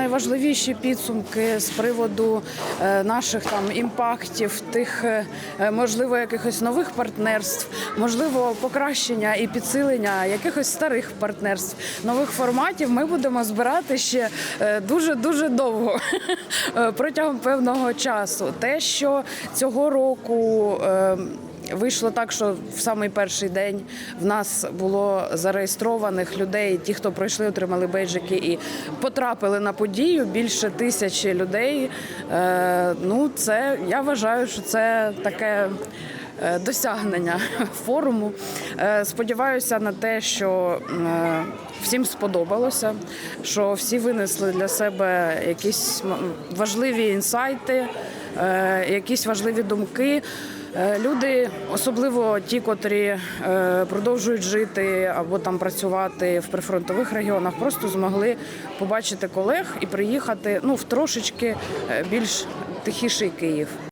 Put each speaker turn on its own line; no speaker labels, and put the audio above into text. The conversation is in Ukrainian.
найважливіші підсумки з приводу е, наших там імпактів, тих е, е, можливо якихось нових партнерств, можливо, покращення і підсилення якихось старих партнерств, нових форматів. Ми будемо збирати ще дуже дуже довго протягом певного часу. Те, що цього року. Вийшло так, що в самий перший день в нас було зареєстрованих людей, ті, хто пройшли, отримали бейджики і потрапили на подію. Більше тисячі людей. Е, ну, це я вважаю, що це таке. Е, Досягнення форуму. Е, Сподіваюся на те, що е, всім сподобалося, що всі винесли для себе якісь важливі інсайти, якісь важливі думки. Люди, особливо ті, котрі продовжують жити або там працювати в прифронтових регіонах, просто змогли побачити колег і приїхати ну в трошечки більш тихіший Київ.